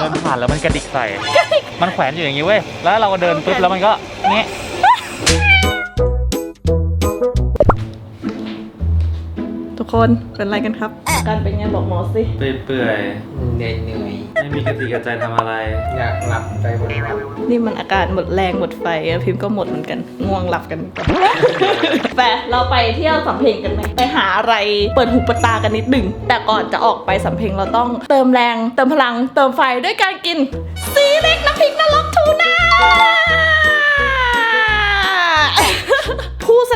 เดินผ่านแล้วมันกระดิกใส่ มันแขวนอยู่อย่างนี้เว้ย แล้วเราก็เดินปุ๊บแล้วมันก็เงี้ย คนเป็นอะไรกันครับอาการเป็นไงบอกหมอสิเปื่อยเหนื่อยเหนื่อยๆไม่มีกระติกกระใจทำอะไร อยากหลับไปวันวันนี่มันอาการหมดแรงหมดไฟอะพิมพ์ก็หมดเหมือนกันง่วงหลับกันไปเราไปเที่ยวสำเพ็งกันไหมไปหาอะไรเปิดหูเปิดตากันนิดหนึ่งแต่ก่อนจะออกไปสำเพ็งเราต้องเติมแรง เติมพลังเติมไฟด้วยการกินซีเล็กน้ำพริกนรกทูน่า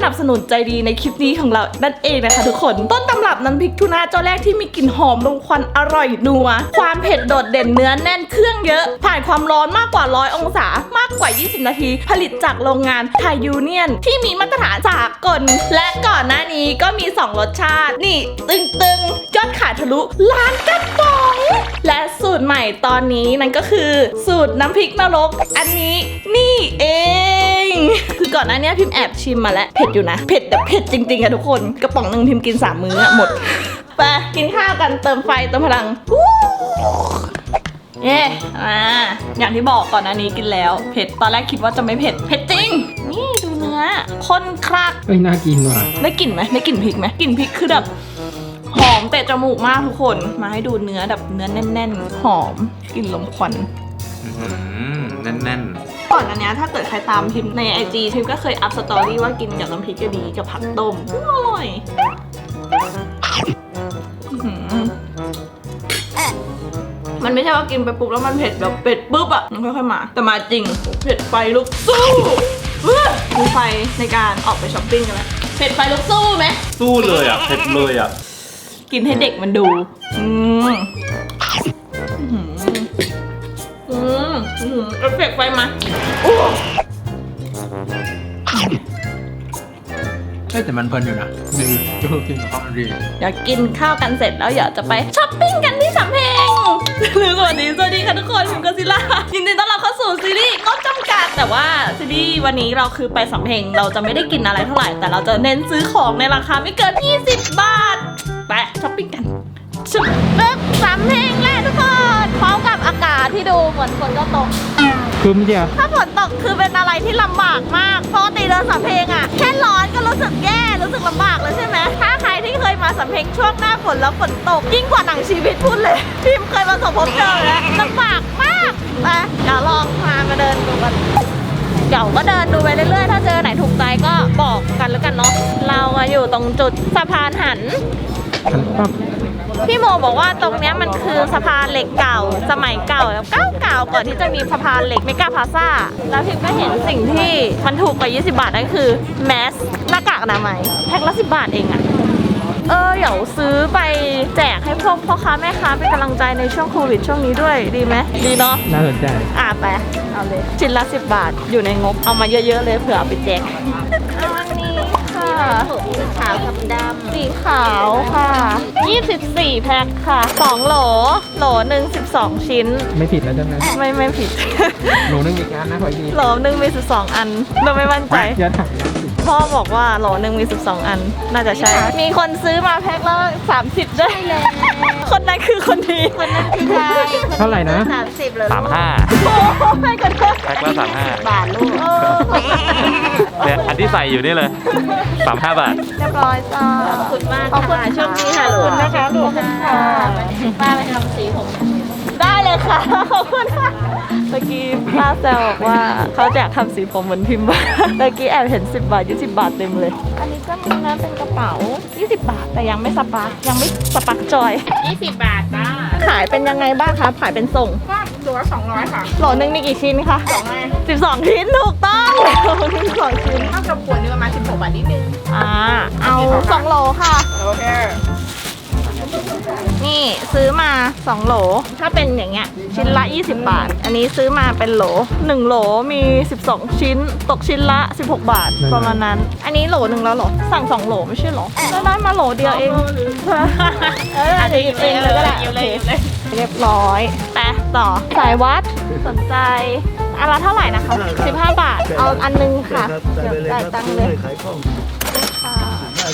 นับสนุนใจดีในคลิปนี้ของเรานั่นเองนะคะทุกคน ต้นตำรับน้ำพริกทูน่าเจ้าแรกที่มีกลิ่นหอมลงควันอร่อยนัว ความเผ็ดโดดเด่นเนื้อแน่นเครื่องเยอะ ผ่านความร้อนมากกว่า 100 องศามากกว่า 20 นาที ผลิตจากโรงงานไทยยูเนียน ที่มีมาตรฐานสากล และก่อนหน้านี้ก็มี 2 รสชาติ นี่ ตึงๆ ยอดขายทะลุล้านกระป๋อง และสูตรใหม่ตอนนี้นั่นก็คือ สูตรน้ำพริกนรก อันนี้นี่เอง ก่อนหน้านี้พิมพ์แอบชิมมาแล้วเผ็ดอยู่นะ เผ็ดแบบเผ็ดจริงๆอะทุกคน กระป๋องหนึ่งพิมพ์กิน3มื้ออะหมด ไปกินข้าวกันเติมไฟเติมพลังวู้เย้อ่าอย่างที่บอกก่อนหน้านี้กินแล้ว เผ็ด ตอนแรกคิดว่าจะไม่เผ็ด เผ็ดจริง นี่ดูเนื้อข้นคลักเอ้ยน่ากินว่ะ ได้กลิ่นไหมได้กลิ่นพริกไหมกลิ่นพริกคือแบบหอมเตะจมูกมากทุกคน มาให้ดูเนื้อแบบเนื้อแน่น ๆ หอมกลิ่นลมควัน แน่นก่อนอันเนี้ยถ้าเกิดใครตามพิมพ์ในไอจีพิมพ์ก็เคยอัพสตอรี่ว่ากินกับน้ำพริกก็ดีกับผักต้มอื้ออร่อยอื้อหือมันไม่ใช่ว่ากินไปปุ๊บแล้วมันเผ็ดแบบเผ็ดปุ๊บอะมันค่อยๆมา แต่มาจริงเผ็ดไฟลุกสู้เว้อมีไฟในการออกไปช้อปปิ้งกันแล้วเผ็ดไฟลุกสู้ไหม ๆ สู้เลยอะ เผ็ดเลยอะ กินให้เด็กมันดู อืม มอืมเอฟเฟกต์ไฟมาอู้เอ้ยแต่มันเพลินอยู่นะดีดูกินกับข้าวมันดีเดี๋ยวกินข้าวกันเสร็จแล้วเดี๋ยวจะไปช้อปปิ้งกันที่สำเพ็งหรือสวัสดีสวัสดีค่ะทุกคนพิมกซิล่ายินดีต้อนรับเข้าสู่ซีรีส์ก็จำกัด แต่ว่าซีรีส์วันนี้เราคือไปสำเพ็งเราจะไม่ได้กินอะไรเท่าไหร่ แต่เราจะเน้นซื้อของในราคาไม่เกิน 20 บาท ไปช้อปปิ้งกัน ชุดเลิกสำเพ็งแหละทุกคนพร้อมกับอากาศที่ดูเหมือนฝนจะตก คืมเดียวถ้าฝนตกคือเป็นอะไรที่ลำบากมากปกติเดินสำเพ็งอะแค่ร้อนก็รู้สึกแย่รู้สึกลำบากแล้วใช่ไหมถ้าใครที่เคยมาสำเพ็งช่วงหน้าฝนแล้วฝนตก ยิ่งกว่าหนังชีวิตพูดเลยพิมเคยประสบพบเจอแล้วลำบากมากไปเดี๋ยวลองพามาเดินดูกันเดี๋ยวก็เดินดูไปเรื่อยๆ ถ้าเจอไหนถูกใจก็บอกกันแล้วกันเนาะเราอะอยู่ตรงจุดสะพานหันหันปั๊บ พี่โมบอกว่าตรงเนี้ยมันคือสะพานเหล็กเก่าสมัยเก่าแล้วเก่าเก่าๆก่อนที่จะมีสะพานเหล็กเมกาพลาซ่าแล้วพิมก็เห็นสิ่งที่มันถูกกว่า 20 บาทนั่นคือแมสหน้ากากอนามัยแพ็คละ10 บาทเองอะเออเดี๋ยวซื้อไปแจกให้พวกพ่อค้าแม่ค้าเป็นกำลังใจในช่วงโควิดช่วงนี้ด้วยดีไหมดีเนาะน่าสนใจ อะไปเอาเลยชิ้นละ10 บาทอยู่ในงบเอามาเยอะๆเลยเผื่อเอาไปแจกเอาอันนี้ ค่ะขาวกับดสีขาวค่ะ 24 แพ็คค่ะ 2 โหล โหลหนึ่ง12 ชิ้น ไม่ผิดแล้วใช่ไหมไม่ไม่ผิด หนูนึงมีการนะขออีกทีโหลหนึ่งมี 12 อันเราไม่มั่นใจ อย่าถามพ่อบอกว่าโหลหนึ่งมี 12 อัน น่าจะใช่ มีคนซื้อมาแพ็คละ30ด้วยคนนั้นคือคนนี้ คนนั้นคือใครเท่าไหร่นะ สามสิบเหรอสามห้าโอ้ให้กันเถอะแพ็คละสามห้าบาทลูก เออเนี่ยอันที่ใส่อยู่นี่เลยสามห้าบาท เรียบร้อยจ้า ขอบคุณมากขอบคุณค่ะโชคดีค่ะลูกขอบคุณนะคะลูกค่ะ ป้าไปทำสีผม ได้เลยค่ะ ขอบคุณค่ะเมื่อกี้ป้าแซวบอกว่าเขาแจกทำสีผมเหมือนพิมพ์บ้าเมื่อกี้แอบเห็น 10 บาท 20 บาทเต็มเลย อันนี้ก็มีนะเป็นกระเป๋า 20 บาทแต่ยังไม่สปาร์คยังไม่สปาร์คจอยยี่สิบบาทจ้าขายเป็นยังไงบ้างคะขายเป็นส่งก็ตัวสองร้อยค่ะโหลหนึงมีกี่ชิ้นคะสองไง12 ชิ้นถูกต้องโหลหนึงสองชิ้น เท่ากับขวดนึงประมาณสิบหกบาทนิดนึง อ่า เอาสองโหลค่ะ โอเค นี่ซื้อมา 2 โหล ถ้าเป็นอย่างเงี้ยชิ้นละ 20 บาท อันนี้ซื้อมาเป็นโหล 1 โหลมี 12 ชิ้น ตกชิ้นละ 16 บาทประมาณนั้น อันนี้โหลหนึ่งแล้วเหรอ สั่ง 2 โหลไม่ใช่เหรอแล้วได้มาโหลเดียวเอง เอออันนี้หยิบเองเลยก็ได้โอเคเรียบร้อยไปต่อสายวัดสนใจอันละเท่าไหร่นะคะ 15 บาท เอาอันนึงค่ะเดี๋ยวจ่ายตังค์เลย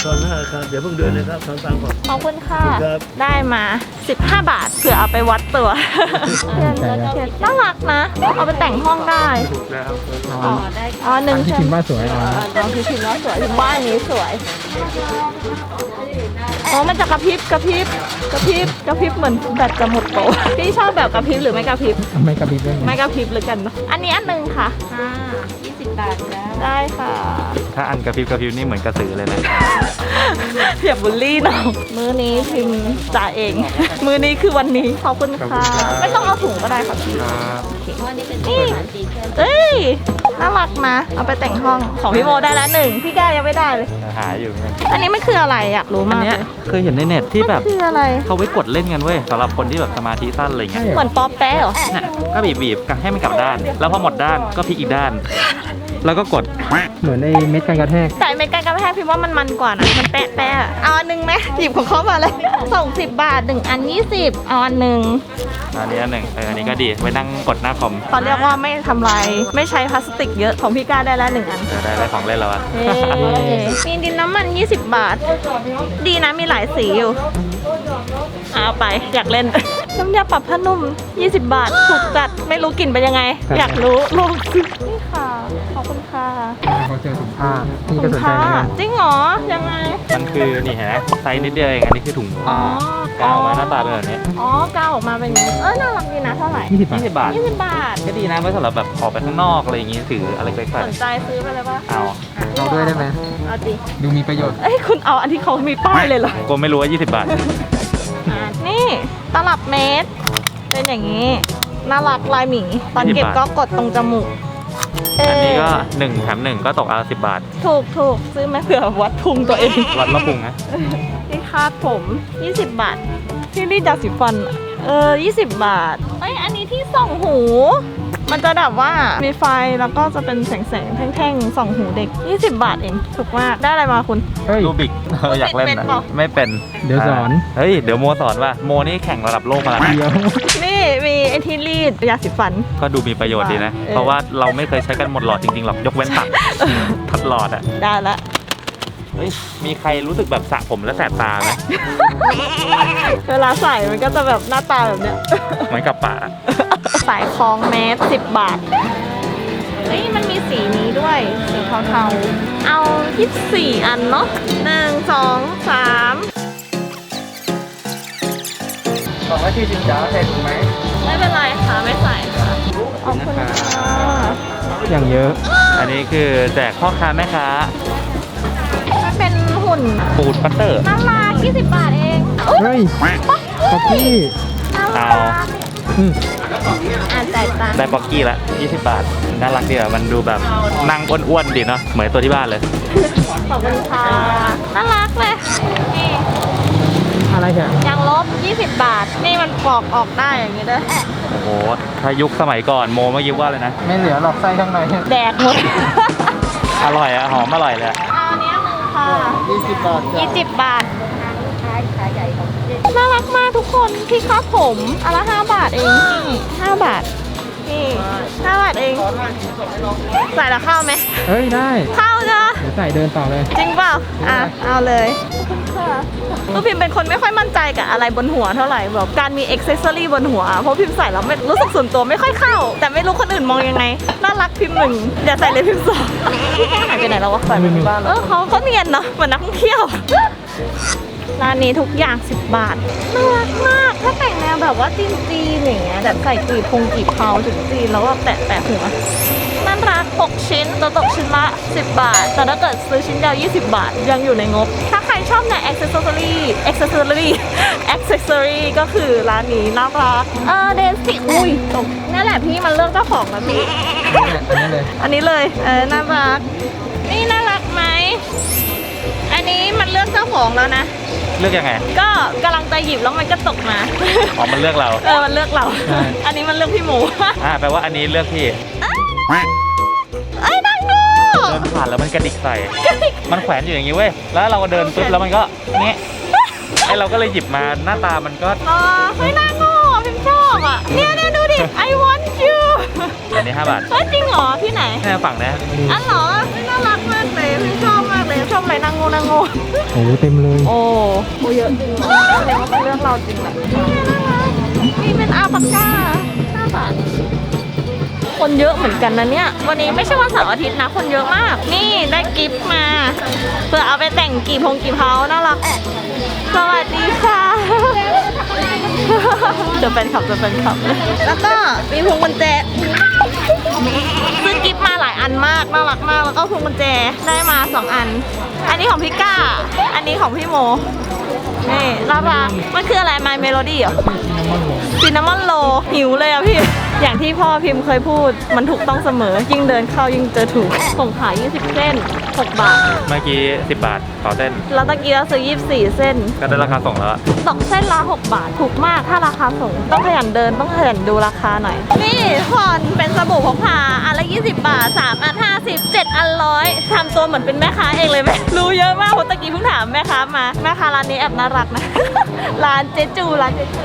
ขายของค่ะได้ทอนห้าครับเดี๋ยวเพิ่งเดือนนะครับทอนตังค์ก่อน ขอบคุณค่ะ ครับ ได้มา 15 บาทเผื่อเอาไปวัดตัวน่ารักนะ เอาไปแต่งห้องได้ ถูกแล้วอ๋ออ๋อหนึ่งที่ใช่พิมไหมพ์ว่าสวยเอาน้องที่พิมพ์ว่าสวยพิมพ์ว่าอันนี้สวย อ๋อ มันจะกระพริบกระพริบกระพริบกระพริบเหมือนแบตจะหมดโตะพี่ชอบแบบกระพริบหรือไม่กระพริบ ไม่กระพริบด้วยไงไม่กระพริบหรือกันเนอะอันนี้อันหนึ่งค่ะอ่ายี่สิบบาทแล้ว ได้ค่ะ ถ้าอันกระพริบกระพริบนี่เหมือนกระสือเลยนะอย่าบูลลี่น้องมือนี้พิมพ์จ่ายเอง มือนี้คือวันนี้ขอบคุณค่ะไม่ต้องเอาถุงก็ได้ค่ะพี่ว่านี่เป็นนี่เอ้ยน่ารักนะเอาไปแต่งห้องของพี่โมได้แล้วหนึ่งพี่ก้ายังไม่ได้เลย หาอยู่เนี่ยอันนี้มันคืออะไรอยากรู้อันมากเนี้เลยยเคยเห็นในเน็ตที่แบบมันคืออะไรเขาไว้กดเล่นกันเว้ยสำหรับคนที่แบบสมาธิสั้นอะไรเงี้ยเหมือนป๊อปแป๊ะเหรอเนี่ยก็บีบบีบๆให้มันกลับด้าน แล้วพอหมดด้านก็พลิกอีกด้าน แล้วก็กดเหมือนในเม็ดกันกระแทกแต่เมกันกระแทกพิมพ์ว่ามันมันกว่านะมันแปะแปะอะเอาอันหนึ่งไหมหยิบของเขามาเลยส่งสิบบาทหนึ่งอันยี่สิบเอาอันหนึ่งอันนี้อันหนึ่งเอออันนี้ก็ดีไว้นั่งกดหน้าคอมเขาเรียกว่าไม่ทำลายไม่ใช้พลาสติกเยอะของพี่ก้าได้แล้วหนึ่งอันเออได้ได้ของเล่นแล้วอะเย้มีดินน้ำมัน 20 บาท ดีนะมีหลายสีอยู่เอาไปอยากเล่น น้ำยาปรับผ้านุ่ม 20 บาท ถูกจัด ไม่รู้กลิ่นเป็นยังไงครับอยากรู้ลองซื้อนี่ค่ะ ขอบคุณค่ะเขาเจอถุงผ้าพี่ถุก็งสนใจผ้าเหมือนกันจริงเหรอ ยังไง มันคือนี่เห็นไหมไซส์นิดเดียวเองอันนี้คือถุงอ๋อกาวมาหน้าตาเป็นแบบนี้อ๋อกาวออกมาเป็นอย่างนี้ เออน่ารักดีนะเท่าไหร่ยี่สิบบาท20บาท20 บาท ก็ดีนะไว้สำหรับแบบออกไปข้างนอกอะไรอย่างงี้ถืออะไรไปใส่สนใจซื้อไปเลยป่ะเอาเอาด้วยได้ไหม เอาดิดูมีประโยชน์ เอ้ยคุณเอาอันที่เขามีป้ายเลยเหรอกูไม่รู้ว่า 20 บาท นี่ตลับเมตร เป็นอย่างนี้ น่ารักลายหมี ตอนเก็บ20ก็กดตรงจมูกเอันนี้ก็1แถม1ก็ตกเอา10บาท ถูกถูกซื้อมาเผื่อวัดพุงตัวเอง วัดละพุงนะที่คาดผม 20 บาทที่รีดยาสีฟัน เออ 20 บาทเอ้ยอันนี้ที่ส่องหู มันจะแบบว่ามีไฟแล้วก็จะเป็นแสงๆแท่งๆส่องหูเด็ก 20 บาทเองถูกมากได้อะไรมาคุณ เฮ้ย รูบิกเอออยากเล่นเป็นนะเปล่า ไม่เป็นเดี๋ยวสอนเฮ้ย เดี๋ยวโมสอนว่าโมนี่แข่งระดับโลกมาแล้วนะเดี๋ยว นี่มีไอที่รีดยาสีฟัน ก็ดูมีประโยชน์ดีนะ เออ เพราะว่าเราไม่เคยใช้กันหมดหลอดจริงๆหรอกยกเว้นตัดทัดหลอดอะได้ละ เฮ้ยมีใครรู้สึกแบบสระผมแล้วแสบตาไหมเวลาใส่มันก็จะแบบหน้าตาแบบเนี้ย เหมือนกับป่า สายคล้องเมตรสิบบาท เฮ้ยมันมีสีนี้ด้วย สีเทาๆ เอา 24 อันเนาะหนึ่งสองสามบอกว่าชื่อจินจ้าใส่ถุงไหมไม่เป็นไรค่ะ ไม่ใส่ค่ะขอบคุณค่ะอย่างเยอะ อันนี้คือแจกพ่อค้าแม่ค้ามันเป็นหุ่นปูดปัตเตอร์น่ารัก20 บาทเองอุ๊ยเฮ้ยป๊อกกี้น่าเอารัก อืมอ่านจ่ายตังค์ได้บ็อกกี้ละ20 บาท น่ารักดีอะ มันดูแบบนั่งอ้วนๆดีเนาะ เหมือนตัวที่บ้านเลย ขอบคุณค่ะน่ารักเลยนี่อะไรเนี่ย ยางลบ 20 บาท นี่มันปอกออกได้อย่างนี้ด้วยโอ้โห ถ้ายุคสมัยก่อนโมเมื่อกี้ว่าเลยนะ ไม่เหลือหรอกไส้ข้างในแดกหมดอร่อยอะหอมอร่อยเลยอะเอาอันนี้หนึ่งค่ะยี่สิบบาทยี่สิบบาท น่ารักมากทุกคนที่คาดผมอันละห้าบาทเองนี่ห้าบาทนี่ห้าบาทเองใส่แล้วเข้าไหมเฮ้ยได้เข้าจ้ะเดี๋ยวใส่เดินต่อเลย จริงเปล่าอะเอาเลยลูกพิมพ์เป็นคนไม่ค่อยมั่นใจกับอะไรบนหัวเท่าไหร่แบบการมีอ็อกเซสซอรี่บนหัว เพราะพิมพ์ใส่แล้วไม่รู้สึกส่วนตัวไม่ค่อยเข้า แต่ไม่รู้คนอื่นมองยังไง น่ารักพิมพ์หนึ่งอย่าใส่เลยพิมพ์สองพี่แค่หายไปไหนแล้ววะใส่ไปที่บ้านเออเขาเขาเนียนเนาะเหมือนนักท่องเที่ยว ร้านนี้ทุกอย่าง 10 บาทน่ารักมาก ถ้าแต่งแนวแบบว่าจีนจีนๆอย่างเงี้ยแบบใส่กีบพงกีบเพาถึงจีนแล้วก็แปะแปะหัวน่ารัก 6 ชิ้นตัวตกชิ้นละ 10 บาท แต่ถ้าเกิดซื้อชิ้นเดียว 20 บาท ยังอยู่ในงบ ถ้าใครชอบใน accessory accessory accessory ก็คือร้านนี้น่ารักเออเดนสิอุ้ยตกนั่นแหละพี่มันเลือกเจ้าของนะพี่อันนี้เลยอันนี้เลย เออน่ารัก นี่น่ารักไหม อันนี้มันเลือกเจ้าของแล้วนะ เลือกยังไง ก็กำลังจะหยิบแล้วมันก็ตกมา อ๋อมันเลือกเรา เออ มันเลือกเราอันนี้มันเลือกพี่หมู อ่าแปลว่าอันนี้เลือกพี่เอ้ยนั่งดูเดินผ่านแล้วมันกระดิกใส่ มันแขวนอยู่อย่างนี้เว้ย แล้วเราก็เดินปุ๊บแล้วมันก็เงี้ยไอเราก็เลยหยิบมาหน้าตามันก็อ๋อเฮ้ยน่าโง่อะพิมชอบอะ เนี่ยเนี่ยดูดิ I want you อันนี้5บาทเฮ้ยจริงเหรอที่ไหนแค่ฝั่งนะ อันเหรอเฮ้ยน่ารักมากเลยพิมชอบ มากเลยชอบำอะไรนั่งงูนั่งงูโอ้เต็มเลย โอ้โหเยอะจริงแสดงว่าเป็นเรื่องเราจริงแหละนี่เป็นอาปากกาห้าบาทคนเยอะเหมือนกันนะเนี่ย วันนี้ไม่ใช่วันเสาร์อาทิตย์นะ คนเยอะมาก นี่ได้กิฟต์มา เพื่อเอาไปแต่งกี่พงกี่เพาน่ารักสวัสดีค่ะเจอแฟนคลับเจอแฟนคลับ แล้วก็มีพวงกุญแจซื้อกิฟต์มาหลาย อันมากน่ารักมากแล้วก็พวงกุญแจได้มาสองอัน อันนี้ของพี่ก้า อันนี้ของพี่โมนี่น่ารักมันคืออะไรไมเมโลดี้เหรอซินนามอนโลหิวเลยอะพี่ อย่างที่พ่อพิมพ์เคยพูดมันถูกต้องเสมอ ยิ่งเดินเข้ายิ่งเจอถูก ส่งขาย20เส้น 6 บาท เมื่อกี้ 10 บาทต่อเส้น แล้วตะกี้เราซื้อ 24 เส้น ก็ได้ราคาส่งแล้วอะตกเส้นละ6บาท ถูกมากถ้าราคาส่ง ต้องขยันเดินต้องขยันดูราคาหน่อย นี่พอนเป็นสบู่พกพาอันละ 20 บาท 3 อัน 50 7 อันร้อยทำตัวเหมือนเป็นแม่ค้าเองเลยไหมรู้เยอะมากเพราะตะกี้เพิ่งถามแม่ค้ามา แม่ค้าร้านนี้แอบน่ารักนะ ร้านเจจูร้านเจจู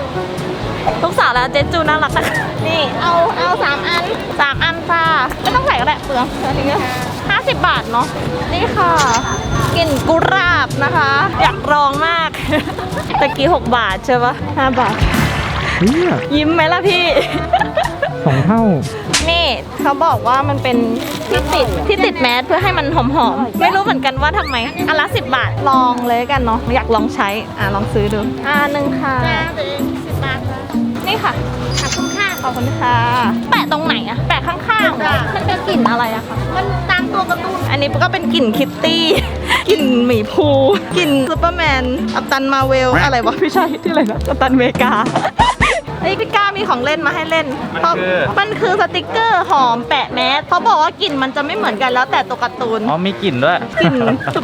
ทุกสาวแล้วเจจูน่ารักนะนี่เอาเอาสามอันสามอันค่ะไม่ต้องใส่ก็ได้เปลืองอันนี้ก็ห้าสิบบาทเนาะนี่ค่ะกลิ่นกุหลาบนะคะ อยากลองมากตะกี้หกบาทใช่ปะห้าบาทเนี่ยยิ้มไหมล่ะพี่ สองเท่านี่ เขาบอกว่ามันเป็นที่ติดที่ติดแมสเพื่อให้มันหอมๆ ไม่รู้เหมือนกันว่าทำไมอันละสิบบาทลองเลยกันเนาะอยากลองใช้อะลองซื้อดูอ่าหนึ่งค่ะนี่ค่ะ ขอบคุณค่ะ ขอบคุณค่ะ แปะตรงไหนอะแปะข้างๆเหรอมันเป็นกลิ่นอะไรอะคะมันตามตัวการ์ตูนอันนี้ก็เป็นกลิ่นคิตตี้ กลิ่นหมีภูกลิ่นซูเปอร์แมนอัปตันมาเวลอะไรวะไม่ใช่ที่อะไรนะอัปตันเมกาเอ้ยพี่ก้า มีของเล่นมาให้เล่น มันคือ มันคือสติกเกอร์หอมแปะแมสเขาบอกว่ากลิ่นมันจะไม่เหมือนกันแล้วแต่ตัวการ์ตูน อ๋อมีกลิ่นด้วยกลิ่น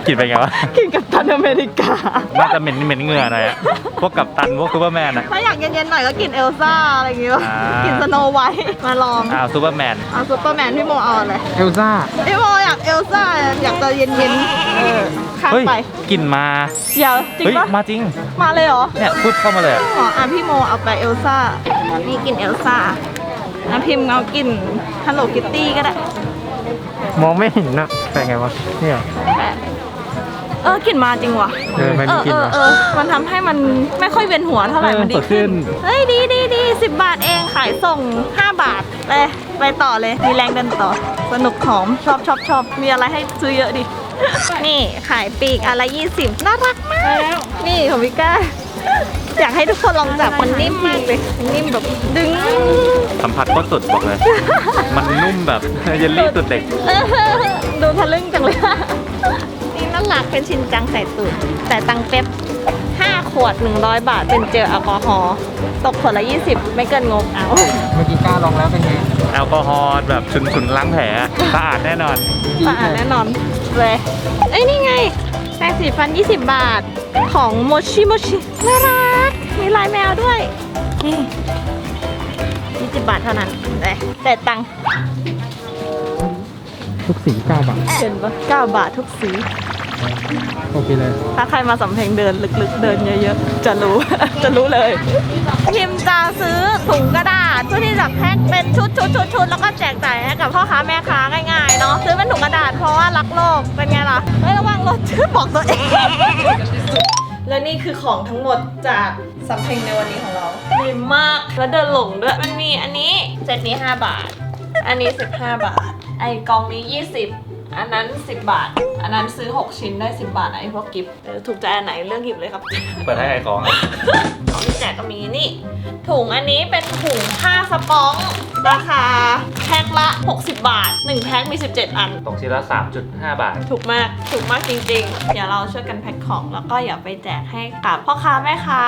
กลิ่นเป็นไงวะกลิ่นกับตันอเมริกา น่าจะเหม็นเหม็นเหงื่อหน่อยอะพวกกับตันพวกซูเปอร์แมนอะ ถ้าอยากเย็นๆหน่อยก็กลิ่นเอลซ่าอะไรอย่างเงี้ยอ่า กลิ่นสโนไวท์มาลองอ้าวซูเปอร์แมนเอาซูเปอร์แมนพี่โมเอาอะไรเอลซ่าพี่โมอยากเอลซ่าอยากจะเย็นๆเออข้ามเฮ้ยไปกลิ่นมาเดี๋ยวจริงเฮ้ยปะมาจริงมาเลยเหรอเนี่ยพูดเข้ามาเลยอะอ๋ออะพี่โมเอาไปเอลซ่า นี่กลิ่นเอลซ่าอะพิมพ์เอากลิ่นฮัลโหลคิตตี้ก็ได้มองไม่เห็นนะแต่ไงวะเนี่ย เออกลิ่นมาจริงว่ะเออมันเอมีอกลิ่เอนอวะเออมันทำให้มันไม่ค่อยเวียนหัวเท่าไหร่เออมันดีสดชื่ขึ้น นเฮ้ยดีดีดีสิบบาทเองขายส่ง 5 บาทไปไปต่อเลยมีแรงเดินต่อ สนุกหอมชอบชอบชอบมีอะไรให้ซื้อเยอะดิ นี่ขายปีกอะไรยี่สิบน่ารักมาก นี่ของพี่ก้า อยากให้ทุกคนลองจับมันนิ่มมากเลยมันนิ่มแบบดึง สัมผัสก็สุดบอกเลย มันนุ่มแบบ เยลลี่สุดเด็กเออดูทะลึ่งจังเลย นี่น่ารักเป็นชินจังใส่ตูดแต่ตังเป๊ป5ขวด 100 บาท เป็นเจลแอลกอฮอล์ตกขวดละ 20 ไม่เกินงบเอาเมื่อกี้กล้าลองแล้วเป็นไง แอลกอฮอล์แบบฉุนๆล้างแผลสะอาดแน่นอนสะอาดแน่นอนเลยเอ้ยนี่ไงแปรงสีฟัน 20 บาทของโมชิโมชิน่ารัก มีลายแมวด้วยนี่20บาทเท่านั้นเลยแต่ตังค์ทุกสีเก้าบาทเห็นปะ9บาททุกสี โอเคเลย ถ้าใครมาสำเพ็งเดินลึกๆ เดินเยอะๆ จะรู้ จะรู้เลยพิมพ์จะซื้อถุงกระดาษเพื่อที่จะแพ็คเป็นชุดชุดชุดชุดแล้วก็แจกจ่ายให้กับพ่อค้าแม่ค้าง่ายๆเนาะซื้อเป็นถุงกระดาษเพราะว่ารักโลกเป็นไงล่ะเฮ้ยระวังรถบอกตัวเองและนี่คือของทั้งหมดจาก สำเพลงในวันนี้ของเรา ดีมาก แล้วเดินหลงด้วย มันมีอันนี้เซตนี้ 5 บาท อันนี้ 15 บาท ไอกองนี้ 20 อันนั้น 10 บาท อันนั้นซื้อ 6 ชิ้นได้ 10 บาทไอพวกกิฟต์เออถูกใจอันไหนเลือกหยิบเลยครับ เปิดให้ไอของอะของที่แจกก็มีนี่ ถุงอันนี้เป็นถุงผ้าสป๊องราคาแพ็คละ 60 บาท 1 แพ็คมี 17 อัน ตกชิ้นละ 3.5 บาท ถูกมากถูกมากจริงๆ เดี๋ยวเราช่วยกันแพ็คของแล้วก็อย่าไปแจกให้กับพ่อค้าแม่ค้า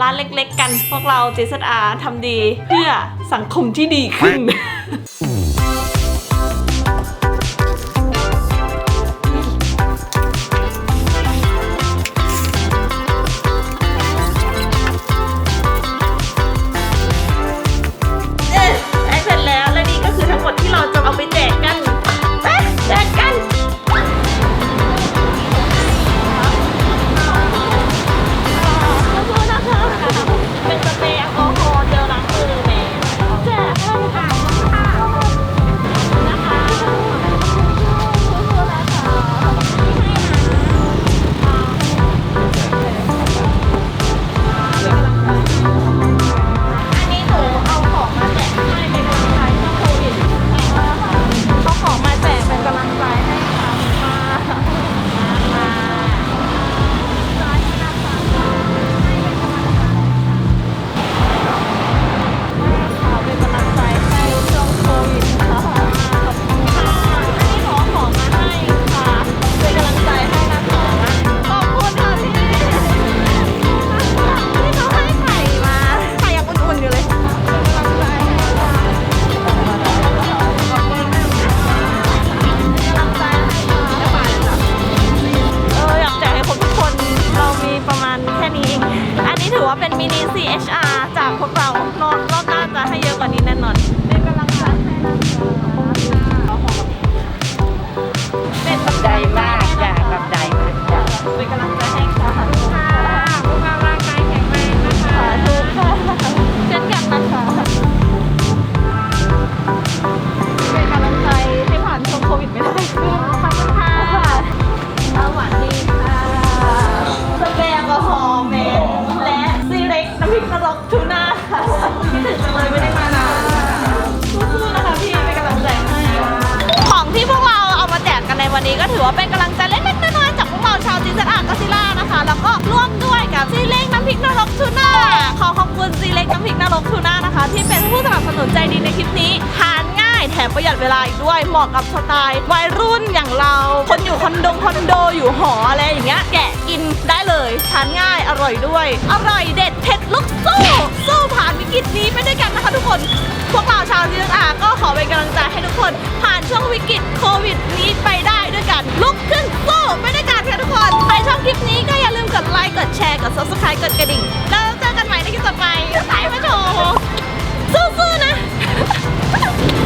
ร้านเล็กๆ กัน พวกเรา JSR ทำดี เพื่อสังคมที่ดีขึ้น นี้ทานง่ายแถมประหยัดเวลาอีกด้วยเหมาะกับสไตล์วัยรุ่นอย่างเรา คนอยู่คอนโดคอนโดอยู่หออะไรอย่างเงี้ยแกะกินได้เลยทานง่ายอร่อยด้วย อร่อยเด็ดเผ็ดลุกสู้สู้ผ่านวิกฤตนี้ไปด้วยกันนะคะทุกคน พวกเราชาวซีเอาก็ขอเป็นกำลังใจให้ทุกคน ผ่านช่วงวิกฤตโควิดนี้ไปได้ด้วยกันลุกขึ้นสู้ไปด้วยกันค่ะทุกคนใครชอบคลิปนี้ก็อย่าลืมกดไลค์กดแชร์กด subscribe กดกระดิ่งแล้วเจอกันใหม่ในคลิปต่อไปสายมาโชว์สู้ๆนะ Ah!